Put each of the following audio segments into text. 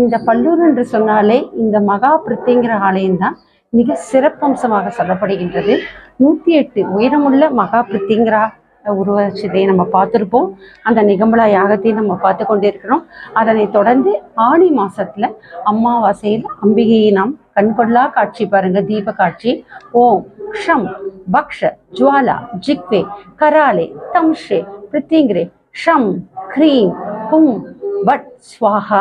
இந்த பல்லூர் என்று சொன்னாலே இந்த மகா பிரித்திங்கிற ஆலயம்தான் மிக சிறப்பம்சமாக சொல்லப்படுகின்றது. நூற்றி எட்டு உயரமுள்ள மகா பிரித்திங்கிற உருவ நம்ம பார்த்துருப்போம். அந்த நிகம்பலா யாகத்தையும் நம்ம பார்த்து கொண்டிருக்கிறோம். அதனை தொடர்ந்து ஆணி மாசத்துல அம்மாவாசையில் அம்பிகையை நாம் கண்கொள்ளா காட்சி பாருங்க தீப காட்சி. ஓம் ஷம் பக்ஷ ஜுவாலா ஜிக்வே கராலே தம்ஷே பிரித்திங்கிரே ஷம் க்ரீம் ஹும் பட் ஸ்வாஹா.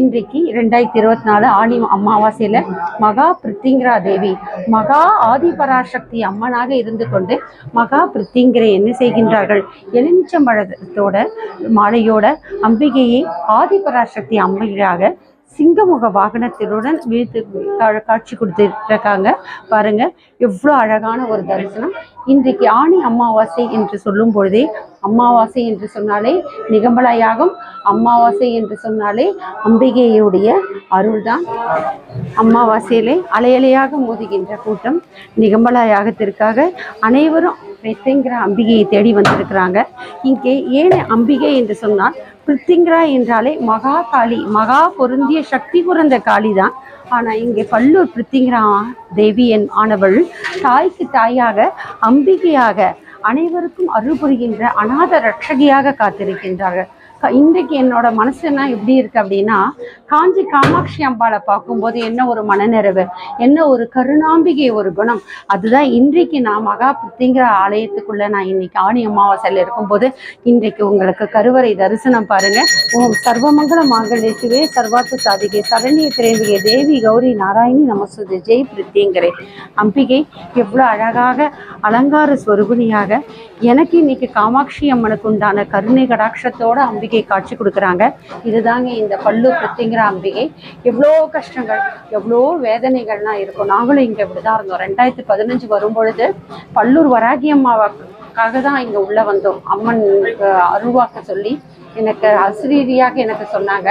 இன்றைக்கு ரெண்டாயிரத்தி இருபத்தி நாலு ஆணி அமாவாசையில மகா பிருத்திங்கிரா தேவி மகா ஆதிபராசக்தி அம்மனாக இருந்து கொண்டு மகா பிருத்திங்கிரை என்ன செய்கின்றார்கள்? எலுமிச்சம்பழத்தோட மாலையோட அம்பிகையை ஆதிபராசக்தி அம்மையாக சிங்கமுக வாகனத்தினுடன் வீழ்த்து கா- காட்சி கொடுத்துருக்காங்க. பாருங்க எவ்வளோ அழகான ஒரு தரிசனம். இன்றைக்கு ஆணி அமாவாசை என்று சொல்லும் பொழுதே அமாவாசை என்று சொன்னாலே நிகம்பல யாகம் அமாவாசை என்று சொன்னாலே அம்பிகையுடைய அருள்தான். அமாவாசையிலே அலையலையாக மோதுகின்ற கூட்டம் நிகம்பல யாகத்திற்காக அனைவரும் பிரித்திங்கிற அம்பிகையை தேடி வந்திருக்கிறாங்க. இங்கே ஏன் அம்பிகை என்று சொன்னால் பிரித்திங்கிரா என்றாலே மகா காளி மகா பொருந்திய சக்தி குறைந்த காளி தான் ஆனால் இங்கே பல்லூர் பிரித்திங்கிரா தேவி என் ஆனவள் தாய்க்கு தாயாக அம்பிகையாக அனைவருக்கும் அருள் புரிகின்ற அநாத ரட்சகியாக காத்திருக்கின்றார்கள். இன்றைக்கு என்னோட மனசுனா எப்படி இருக்கு அப்படின்னா காஞ்சி காமாட்சி அம்பாளை பார்க்கும்போது என்ன ஒரு மனநிறைவு என்ன ஒரு கருணாம்பிகை ஒரு குணம். அதுதான் இன்றைக்கு நான் மகா பிரித்திங்கிற ஆலயத்துக்குள்ள நான் இன்னைக்கு ஆணி அமாவாசையில் இருக்கும்போது இன்றைக்கு உங்களுக்கு கருவறை தரிசனம் பாருங்க. ஓம் சர்வமங்கல மாங்கல்யத்துவே சர்வாத்து சாதிகை சரணிய திரேந்திகை தேவி கௌரி நாராயணி நமசுது ஜெய் பிரித்திங்கரே. அம்பிகை எவ்வளோ அழகாக அலங்கார ஸ்வரூபிணியாக எனக்கு இன்னைக்கு காமாட்சி அம்மனுக்கு உண்டான கருணை கடாட்சத்தோட அம்பிகை காட்சி கொடுக்குறாங்க. இதுதாங்க இந்த பல்லு பிரித்திங்கிற அம்பிகை. எவ்வளோ கஷ்டங்கள் எவ்வளோ வேதனைகள்லாம் இருக்கும். நாங்களும் இங்கே இப்படிதான் இருந்தோம். ரெண்டாயிரத்தி பதினஞ்சு வரும்பொழுது பல்லூர் வராகி அம்மாவுக்காக தான் இங்கே உள்ளே வந்தோம். அம்மன் அருள்வாக்க சொல்லி எனக்கு அசிரீதியாக எனக்கு சொன்னாங்க.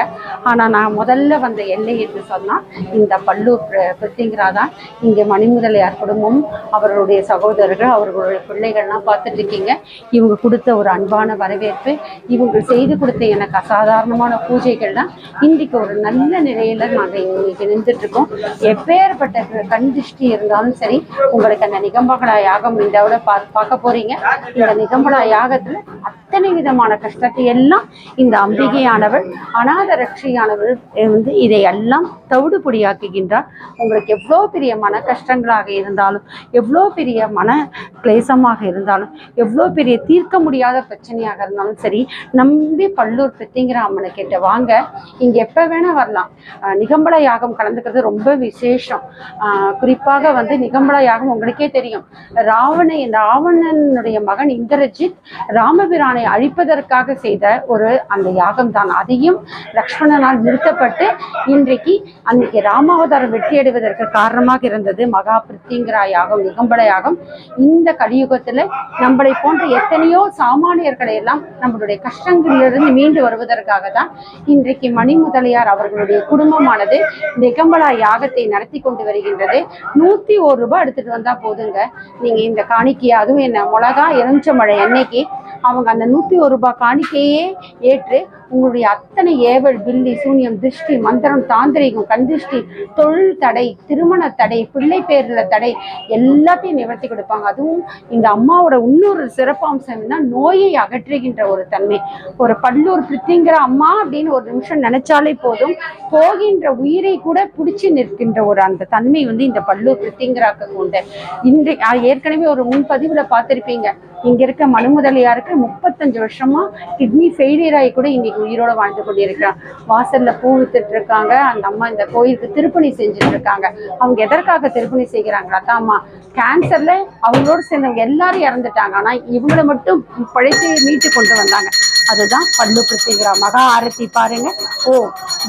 ஆனால் நான் முதல்ல வந்த எல்லை என்று சொன்னால் இந்த பல்லூர் பிர- பிரித்திங்கரா தான் இங்கே மணிமுதலையார் குடும்பம் அவர்களுடைய சகோதரர்கள் அவர்களுடைய பிள்ளைகள்லாம் பார்த்துட்டு இருக்கீங்க இவங்க கொடுத்த ஒரு அன்பான வரவேற்பு இவங்க செய்து கொடுத்த எனக்கு அசாதாரணமான பூஜைகள்லாம் இன்றைக்கு ஒரு நல்ல நிலையில் நாங்கள் இன்னைக்கு நின்றுட்டுருக்கோம் எப்பேற்பட்ட கண் திருஷ்டி இருந்தாலும் சரி உங்களுக்கு அந்த நிகம்பகலா யாகம் இந்த விட பா பார்க்க போகிறீங்க இந்த நிகம்பலா யாகத்தில் அத்தனை விதமான கஷ்டத்தை எல்லாம் இந்த அம்பிகையானவள் அநாதரட்சியானவள் வந்து இதை எல்லாம் தவிடுபொடியாக்குகின்றார் உங்களுக்கு எவ்வளோ பெரிய மன கஷ்டங்களாக இருந்தாலும் எவ்வளோ பெரிய மன கிளேசமாக இருந்தாலும் எவ்வளோ பெரிய தீர்க்க முடியாத பிரச்சனையாக இருந்தாலும் சரி நம்பி பல்லூர் பித்திங்கிற அம்மனை கேட்ட வாங்க இங்க எப்ப வேணா வரலாம். நிகம்பள யாகம் கலந்துக்கிறது ரொம்ப விசேஷம். குறிப்பாக வந்து நிகம்பள யாகம் உங்களுக்கே தெரியும். ராவணை ராவணனுடைய மகன் இந்திரஜித் ராமபிரானை அழிப்பதற்காக செய்த ஒரு அந்த யாகம் தான் அதையும் லக்ஷ்மணனால் நிறுத்தப்பட்டு இன்றைக்கு அன்னைக்கு ராமாவதாரம் வெற்றியடைவதற்கு காரணமாக இருந்தது மகா பிரித்திங்கிரா யாகம் நிகம்பல யாகம். இந்த கலியுகத்துல நம்மளை போன்ற எத்தனையோ சாமானியர்களை எல்லாம் நம்மளுடைய கஷ்டங்களிலிருந்து மீண்டு வருவதற்காக தான் இன்றைக்கு மணி முதலியார் அவர்களுடைய குடும்பமானது நிகம்பலா யாகத்தை நடத்தி கொண்டு வருகின்றது. நூத்தி ஒரு ரூபாய் எடுத்துட்டு வந்தா போதுங்க. நீங்க இந்த காணிக்கையை அதுவும் என்ன மிளகா மழை எண்ணெய்க்கு அவங்க அந்த நூற்றி ஒரு ரூபாய் காணிக்கையே ஏற்று உங்களுடைய அத்தனை ஏவல் பில்லி சூன்யம் திருஷ்டி மந்திரம் தாந்திரிகம் கந்திருஷ்டி தொழில் தடை திருமண தடை பிள்ளை பேரில் தடை எல்லாத்தையும் நிவர்த்தி கொடுப்பாங்க. அதுவும் இந்த அம்மாவோட இன்னொரு சிறப்பம்சம் என்னன்னா நோயை அகற்றுகின்ற ஒரு தன்மை. ஒரு பல்லூர் பிரித்திங்கிற அம்மா அப்படின்னு ஒரு நிமிஷம் நினைச்சாலே போதும் போகின்ற உயிரை கூட பிடிச்சி நிற்கின்ற ஒரு அந்த தன்மை வந்து இந்த பல்லூர் பிரித்திங்கிறாக்க உண்டு இன்றை ஏற்கனவே ஒரு முன்பதிவுல பார்த்திருப்பீங்க. இங்க இருக்க மனுமுதலியாருக்கு முப்பத்தஞ்சு வருஷமா கிட்னி ஃபெயிலியர் ஆகி கூட இன்னைக்கு உயிரோட வாழ்ந்து கொண்டிருக்கிறான் வாசல்ல பூ வித்துட்டு இருக்காங்க. அந்த அம்மா இந்த கோயிலுக்கு திருப்பணி செஞ்சுட்டு இருக்காங்க. அவங்க எதற்காக திருப்பணி செய்கிறாங்க? அம்மா கேன்சர்ல அவங்களோட சேர்ந்தவங்க எல்லாரும் இறந்துட்டாங்க. ஆனா இவங்களை மட்டும் பழைத்து மீட்டு கொண்டு வந்தாங்க. அதுதான் பல்லு பிரித்திங்கிற மகா ஆரத்தி பாருங்க. ஓ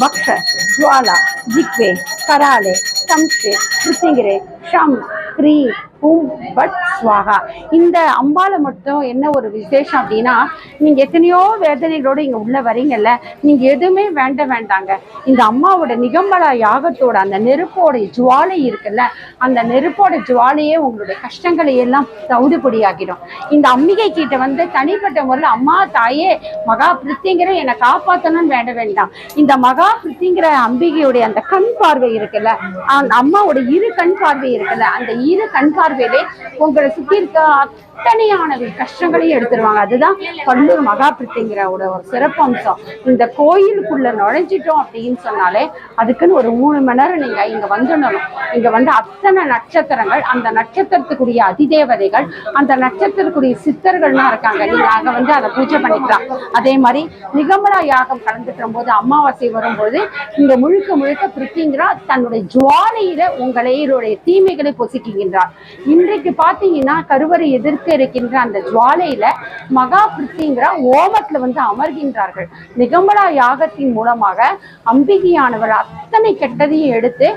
பக்ஷ ஜுவாலா ஜிக்வே கராலே தம்ஷே பிரித்திங்கிரே ஷம் க்ரீ ஹூம் பட் ஸ்வாகா இந்த அம்பால மட்டும் என்ன ஒரு விசேஷம் அப்படின்னா நீங்க எத்தனையோ வேதனைகளோட இங்க உள்ள வரீங்கல்ல நீங்க எதுவுமே வேண்ட வேண்டாங்க. இந்த அம்மாவோட நிகம்பல யாகத்தோட அந்த நெருப்போட ஜுவாலை இருக்குல்ல அந்த நெருப்போட ஜுவாலையே உங்களுடைய கஷ்டங்களை எல்லாம் தவிடுபடியாகிடும் இந்த அம்பிகை கிட்ட வந்து தனிப்பட்ட முறையில் அம்மா தாயே மகா பிரித்திங்கிற என்னை காப்பாற்றணும்னு வேண்ட வேண்டாம். இந்த மகா பிரித்திங்கிற அம்பிகையுடைய அந்த கண் பார்வை இருக்குல்ல அந்த அம்மாவோட இரு கண் பார்வை இருக்குல்ல அந்த இரு கண்பார்வையிலே உங்களை சுத்தி இருக்க அத்தனையான கஷ்டங்களையும் எடுத்துருவாங்க. அதுதான் பல்லூர் மகாபிரித்திங்கிற ஒரு சிறப்பம்சம் சிறப்பு அம்சம். இந்த கோயிலுக்குள்ள நுழைஞ்சிட்டோம் அப்படின்னு சொன்னாலே அதுக்குன்னு ஒரு மூணு மணி நேரம் நீங்க இங்க வந்துடணும். இங்க வந்து அத்தனை நட்சத்திரங்கள் அந்த நட்சத்திரத்துக்குரிய அதிதேவதைகள் அந்த நட்சத்திரத்துக்குரிய சித்தர்கள்லாம் இருக்காங்க. நீங்க அங்க வந்து அதை பூஜை பண்ணிக்கலாம். அதே மாதிரி நிகமலா யாகம் கலந்துக்கிற போது அமாவாசை வரும்போது இங்க முழுக்க முழுக்க பிரித்திங்கிறா தன்னுடைய ஜுவாலையில உங்களுடைய தீமைகளை இருக்கின்றார் இன்றைக்கு பாத்தீங்கன்னா கருவறை எதிர்க்க இருக்கின்ற அந்த ஜுவாலையில மகா பிருத்திங்கிற ஓமத்துல வந்து அமர்கின்றார்கள். நிகமலா யாகத்தின் மூலமாக அம்பிகையானவர் அத்தனை கெட்டதையும் எடுத்து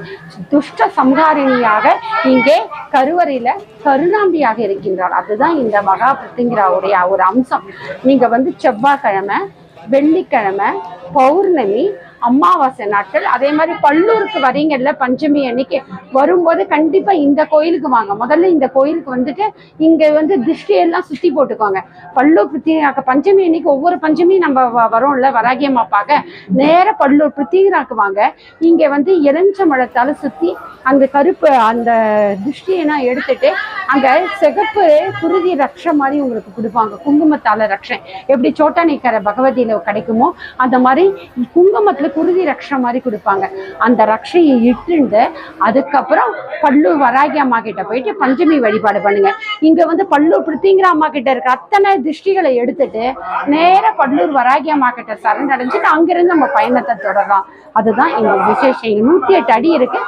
துஷ்ட சம்ஹாரிணியாக இங்கே கருவறையில கருணாம்பியாக இருக்கின்றார். அதுதான் இந்த மகா பிரித்திங்கிராவுடைய ஒரு அம்சம். நீங்க வந்து செவ்வாய்க்கிழமை வெள்ளிக்கிழமை பௌர்ணமி அமாவாசை நாட்கள். அதே மாதிரி பல்லூருக்கு வரீங்கல்ல பஞ்சமி அன்னைக்கு வரும்போது கண்டிப்பா இந்த கோயிலுக்கு வாங்க. முதல்ல இந்த கோயிலுக்கு வந்துட்டு இங்க வந்து திருஷ்டியெல்லாம் சுத்தி போட்டுக்கோங்க. பல்லூர் பிருத்திவிராக்க பஞ்சமி அன்னைக்கு ஒவ்வொரு பஞ்சமியும் நம்ம வ- வரோம்ல வராகியம்மா பார்க்க நேர பல்லூர் பிருத்திவிராக்கு வாங்க. இங்க வந்து எலுமிச்ச மழத்தால சுத்தி அந்த கருப்பு அந்த திருஷ்டியெல்லாம் எடுத்துட்டு அங்க சிகப்பு குருதி ரக்ஷ மாதிரி உங்களுக்கு கொடுப்பாங்க. குங்குமத்தால ரக்ஷன் எப்படி சோட்டானிக்கரை பகவதியில கிடைக்குமோ அந்த மாதிரி குங்குமத்துல குருதி ரக்ஷா மாதிரி கொடுப்பாங்க. அந்த ரக்ஷையை இட்டுண்டு அதுக்கப்புறம் பல்லூர் வராகி அம்மா கிட்ட போயிட்டு பஞ்சமி வழிபாடு பண்ணுங்க. இங்க வந்து பல்லூர் பிரித்திங்கிற அம்மா கிட்ட இருக்க. அத்தனை திருஷ்டிகளை எடுத்துட்டு நேர பல்லூர் வராகி அம்மா கிட்ட சரணடைஞ்சிட்டு அங்கிருந்து நம்ம பயணத்தை தொடரலாம் அதுதான் எங்க விசேஷம் நூத்தி எட்டு அடி இருக்கு.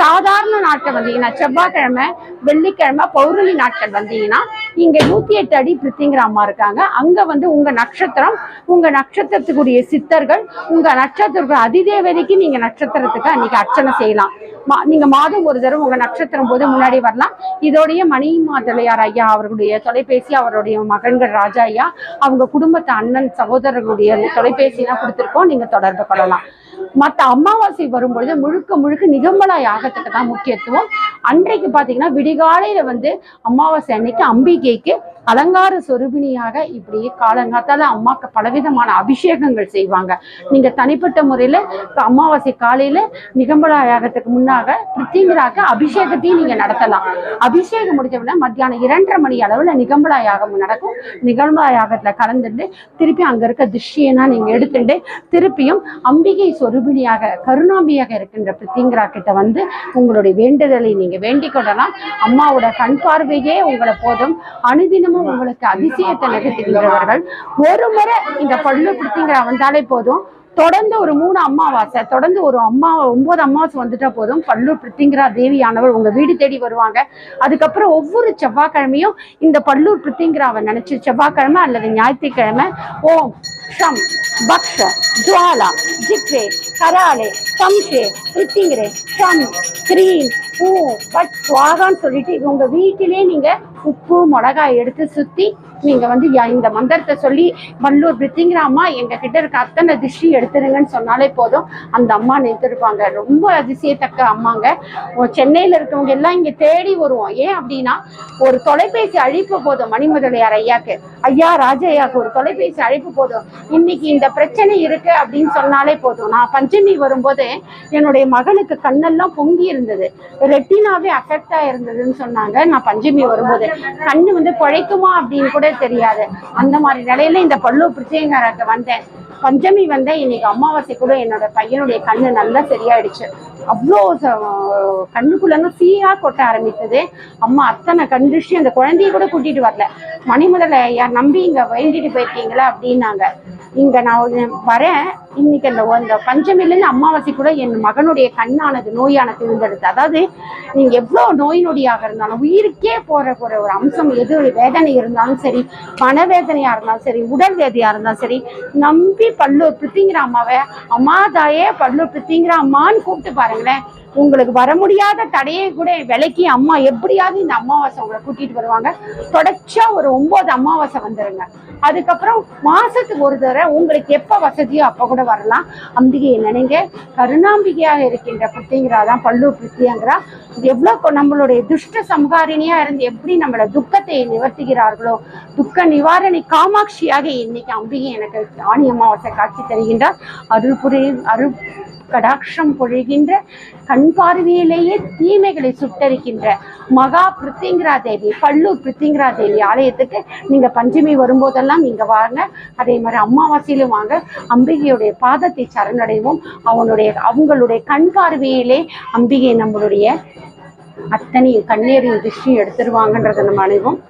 சாதாரண நாட்கள் வந்தீங்கன்னா செவ்வாய்க்கிழமை வெள்ளிக்கிழமை பௌர்ணமி நாட்கள் வந்தீங்கன்னா இங்க நூத்தி எட்டு அடி பிரித்திங்கிற அம்மா இருக்காங்க. அங்க வந்து உங்க நட்சத்திரம் உங்க நட்சத்திரத்துக்குரிய சித்தர்கள் உங்க நட்சத்திர அதிதேவதைக்கு நீங்க நட்சத்திரத்துக்கு அன்னைக்கு அர்ச்சனை செய்யலாம். மா- நீங்க மாதம் ஒரு தடவை உங்க நட்சத்திரம் போது முன்னாடி வரலாம். இதோடைய மணிமாதலையார் ஐயா அவர்களுடைய தொலைபேசி அவருடைய மகன்கள் ராஜா ஐயா அவங்க குடும்பத்து அண்ணன் சகோதரர்களுடைய தொலைபேசிலாம் கொடுத்துருக்கோம். நீங்க தொடர்பு கொள்ளலாம். மற்ற அமாவாசை வரும்பொழுது முழுக்க முழுக்க நிகம்பலா யாகத்துக்கு தான் முக்கியத்துவம். அன்றைக்கு பாத்தீங்கன்னா விடிகாலையில் வந்து அமாவாசை அன்னைக்கு அம்பிகைக்கு அலங்கார சொரூபிணியாக இப்படி காலங்காத்தால அம்மாக்கு பலவிதமான அபிஷேகங்கள் செய்வாங்க. நீங்க தனிப்பட்ட முறையில அமாவாசை காலையில நிகம்பலாயகத்துக்கு முன்னாக பிரித்திங்கராக அபிஷேகத்தையும் நீங்க நடத்தலாம். அபிஷேகம் முடிஞ்ச உடனே மத்தியானம் இரண்டரை மணி அளவுல நிகம்பலாயாகம் நடக்கும். நிகம்பலாயாகத்துல கலந்துட்டு திருப்பி அங்க இருக்க திருஷ்டியெல்லாம் நீங்க எடுத்துட்டு திருப்பியும் அம்பிகை சொரூபிணியாக கருணாம்பியாக இருக்கின்ற பிரித்திங்கரா கிட்ட வந்து உங்களுடைய வேண்டுதலை நீங்க வேண்டிக் கொள்ளலாம். அம்மாவோட கண் பார்வையே உங்களை போதும். அனுதினமும் உங்களுக்கு அதிசயத்தை நிகழ்த்துகின்றவர்கள். ஒரு முறை இந்த பல்லு பிரித்திங்கரா வந்தாலே போதும். தொடர்ந்து ஒரு மூணு அமாவாசை தொடர்ந்து ஒரு அம்மா ஒன்பது அம்மாவாசை வந்துட்டா போதும். பல்லூர் பிரித்திங்கரா தேவியானவர் உங்க வீடு தேடி வருவாங்க. அதுக்கப்புறம் ஒவ்வொரு செவ்வாய்க்கிழமையும் இந்த பல்லூர் பிரித்திங்கராவை நினைச்சு செவ்வாய்க்கிழமை அல்லது ஞாயிற்றுக்கிழமை ஓம் ஷம் பக்ஷ ஜுவாலா ஜிக்ரே கராலே சம்ஷே பிரித்திங்கரே ஷம் கிரீம் பூ பட் சுவாகான்னு சொல்லிட்டு இவங்க வீட்டிலே நீங்க உப்பு மிளகாய் எடுத்து சுற்றி நீங்கள் வந்து இந்த மந்திரத்தை சொல்லி வல்லூர் பிரித்திங்கிற அம்மா எங்ககிட்ட இருக்க அத்தனை திருஷ்டி எடுத்துருங்கன்னு சொன்னாலே போதும். அந்த அம்மா நிறுத்திருப்பாங்க ரொம்ப அதிசயத்தக்க அம்மாங்க. சென்னையில் இருக்கவங்க எல்லாம் இங்கே தேடி வருவோம். ஏன் அப்படின்னா ஒரு தொலைபேசி அழைப்பு போதும் மணிமுதலையார் ஐயாக்கு ஐயா ராஜையாக்கு ஒரு தொலைபேசி அழைப்பு போதும். இன்னைக்கு இந்த பிரச்சனை இருக்கு அப்படின்னு சொன்னாலே போதும். நான் பஞ்சமி வரும்போது என்னுடைய மகனுக்கு கண்ணெல்லாம் பொங்கி இருந்தது. ரெட்டினாவே அஃபெக்ட் ஆயிருந்ததுன்னு சொன்னாங்க. நான் பஞ்சமி வரும்போது. கண்ணு வந்து குழைக்குமா அப்படின்னு கூட தெரியாது. அந்த மாதிரி நிலையில இந்த பல்லு பிரச்சனைக்கு வந்தேன். பஞ்சமி வந்த இன்னைக்கு அமாவாசை கூட என்னோட பையனுடைய கண்ணு நல்லா சரியாயிடுச்சு. அவ்வளோ ச- கண்ணுக்குள்ள சீயா கொட்ட ஆரம்பித்தது. அம்மா அத்தனை கண் அந்த குழந்தைய கூட கூட்டிட்டு வரல. மணிமுதலை யார் நம்பி இங்க வேண்டிட்டு போயிருக்கீங்களா? அப்படின்னாங்க. இங்க நான் வரேன். இன்னைக்கு அந்த அந்த பஞ்சமிலேருந்து அமாவாசை கூட என் மகனுடைய கண்ணானது நோயான தேர்ந்தெடுத்து அதாவது நீங்க எவ்வளோ நோய் நொடியாக இருந்தாலும் உயிருக்கே போற போற ஒரு அம்சம் எது வேதனை இருந்தாலும் சரி மனவேதனையா இருந்தாலும் சரி உடல் வேதையா இருந்தாலும் சரி நம்பி பல்லூர் பிரித்திங்கிற அம்மாவை அம்மா தாயே பல்லூர் பிரித்திங்கிற அம்மான்னு கூப்பிட்டு பாருங்களேன். உங்களுக்கு வர முடியாத தடையை கூட விலைக்கு அம்மா எப்படியாவது இந்த அமாவாசை உங்களை கூட்டிட்டு வருவாங்க. தொடர்ச்சியா ஒரு ஒன்பது அமாவாசை வந்துருங்க. அதுக்கப்புறம் மாசத்துக்கு ஒரு தடவை உங்களுக்கு எப்ப வசதியோ அப்ப கூட வரலாம். அம்பிகையை நினைங்க. கருணாம்பிகையாக இருக்கின்ற புத்திங்கிறா தான் பல்லூர் புத்தியங்கிறா எவ்வளவு நம்மளுடைய துஷ்ட சம்ஹாரிணியா இருந்து எப்படி நம்மள துக்கத்தை நிவர்த்துகிறார்களோ துக்க நிவாரணி காமாட்சியாக இன்னைக்கு அம்பிகை எனக்கு ஆணி அமாவாசை காட்சி தருகின்றார். அருள் புரி அருள் கடாட்சம் பொழிகின்ற கண் பார்வையிலேயே தீமைகளை சுட்டரிக்கின்ற மகா பிருத்திங்கரா தேவி பல்லூர் பிருத்திங்கரா தேவி ஆலயத்துக்கு நீங்க பஞ்சமி வரும்போதெல்லாம் இங்க வாங்க. அதே மாதிரி அமாவாசையிலும் வாங்க. அம்பிகையுடைய பாதத்தை சரணடைவோம். அவனுடைய அவங்களுடைய கண் பார்வையிலே அம்பிகை நம்மளுடைய அத்தனை கண்ணீரின் திருஷ்டி எடுத்துருவாங்கன்றதை நம்ம அனைவரும்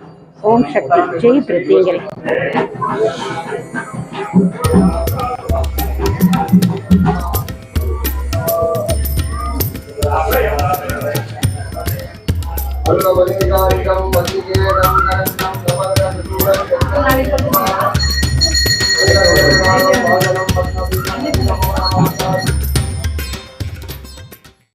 ஓம் சக்தி. ஜெய் பிரித்திங்கரை.